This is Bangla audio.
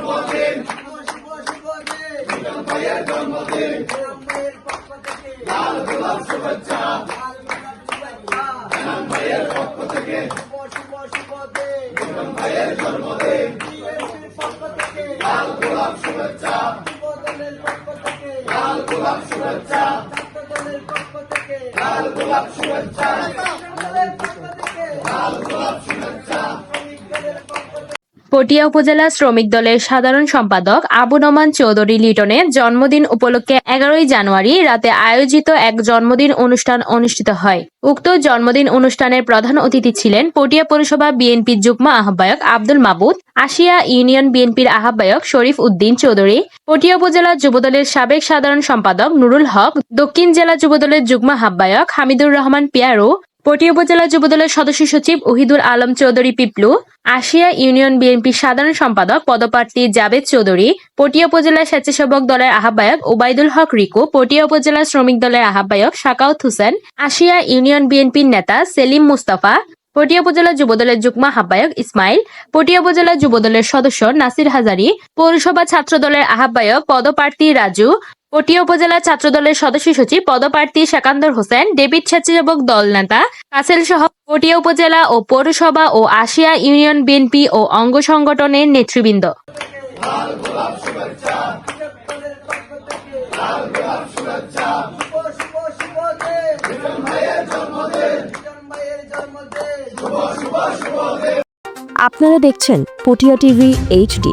জন্মদিন। মিলন ভাইয়ের জন্মদিন লাল গোলাপ শুভেচ্ছা। মিলন ভাইয়ের পক্ষ থেকে। মিলন ভাইয়ের জন্মদিন। লাল গোলাপ শুভেচ্ছা। লাল গোলাপ শুভেচ্ছা। লাল গোলাপ শুভেচ্ছা। পটিয়া উপজেলা শ্রমিক দলের সাধারণ সম্পাদক আবু নোমান চৌধুরী লিটনের জন্মদিন উপলক্ষে এগারোই জানুয়ারি রাতে আয়োজিত এক জন্মদিন অনুষ্ঠান অনুষ্ঠিত হয়। উক্ত জন্মদিন অনুষ্ঠানের প্রধান অতিথি ছিলেন পটিয়া পৌরসভা বিএনপির যুগ্ম আহ্বায়ক আব্দুল মাবুদ আশিয়া ইউনিয়ন বিএনপির আহ্বায়ক শরীফ উদ্দিন চৌধুরী, পটিয়া উপজেলা যুবদলের সাবেক সাধারণ সম্পাদক নুরুল হক, দক্ষিণ জেলা যুবদলের যুগ্ম আহ্বায়ক হামিদুর রহমান পিয়ারু পটিয়া উপজেলা যুবদলের সদস্য সচিব ওহিদুল আলম চৌধুরী পিপলু, আশিয়া ইউনিয়ন বিএনপির সাধারণ সম্পাদক পদপ্রার্থী জাবেদ চৌধুরী পটিয়া উপজেলা স্বেচ্ছাসেবক দলের আহ্বায়ক ওবায়দুল হক রিকু পটিয়া উপজেলা শ্রমিক দলের আহ্বায়ক শাকাউত হোসেন, আশিয়া ইউনিয়ন বিএনপির নেতা সেলিম মুস্তাফা পটিয়া উপজেলা যুবদলের যুগ্ম আহ্বায়ক ইসমাইল পটিয়া উপজেলা যুবদলের সদস্য নাসির হাজারি, পৌরসভা ছাত্র দলের আহ্বায়ক পদপ্রার্থী রাজু পটিয়া উপজেলা ছাত্রদলের সদস্য সচিব, পদপ্রার্থী সেকান্দর হোসেন ডেভিড স্বেচ্ছাসেবক দল নেতা কাসেল সহ পটিয়া উপজেলা ও পৌরসভা ও আশিয়া ইউনিয়ন বিএনপি ও অঙ্গ সংগঠনের নেতৃবৃন্দ। আপনারা দেখছেন পটিয়া টিভি এইচডি।